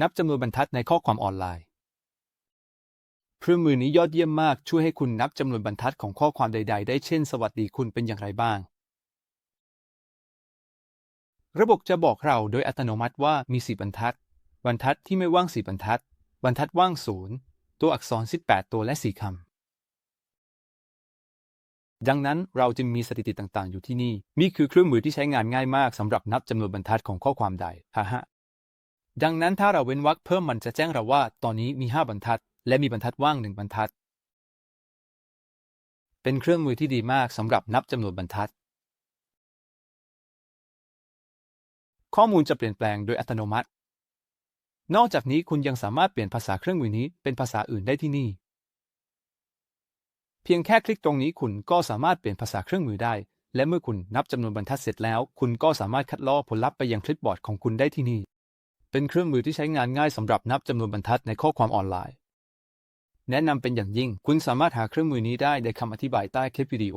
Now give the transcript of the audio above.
นับจำนวนบรรทัดในข้อความออนไลน์เครื่องมือนี้ยอดเยี่ยมมากช่วยให้คุณนับจำนวนบรรทัดของข้อความใด ๆ ได้เช่น สวัสดีคุณเป็นอย่างไรบ้าง ระบบจะบอกเราโดยอัตโนมัติว่ามี4บรรทัด บรรทัดที่ไม่ว่าง4บรรทัด บรรทัดว่างศูนย์ตัวอักษร 18 ตัวและ4คำดังนั้นเราจึงมีสถิติต่างๆ อยู่ที่นี่นี่คือเครื่องมือที่ใช้งานง่ายมากสำหรับนับจำนวนบรรทัดของข้อความใดฮ่าฮะ ดังนั้นถ้าเราเว้นวรรคเพิ่มมันจะแจ้งเราว่า ตอนนี้มี 5 บรรทัด และมีบรรทัดว่าง1บรรทัด เป็นเครื่องมือที่ดีมากสำหรับนับจำนวนบรรทัด ข้อมูลจะเปลี่ยนแปลงโดยอัตโนมัติ นอกจากนี้คุณยังสามารถเปลี่ยนภาษาเครื่องมือนี้เป็นภาษาอื่นได้ที่นี่ เพียงแค่คลิกตรงนี้คุณก็สามารถเปลี่ยนภาษาเครื่องมือได้ และเมื่อคุณนับจำนวนบรรทัดเสร็จแล้ว คุณก็สามารถคัดลอกผลลัพธ์ไปยังคลิปบอร์ดของคุณได้ที่นี่ เป็นเครื่องมือที่ใช้งานง่ายสำหรับนับจำนวนบรรทัดในข้อความออนไลน์ แนะนำเป็นอย่างยิ่ง คุณสามารถหาเครื่องมือนี้ได้ในคำอธิบายใต้คลิปวิดีโอ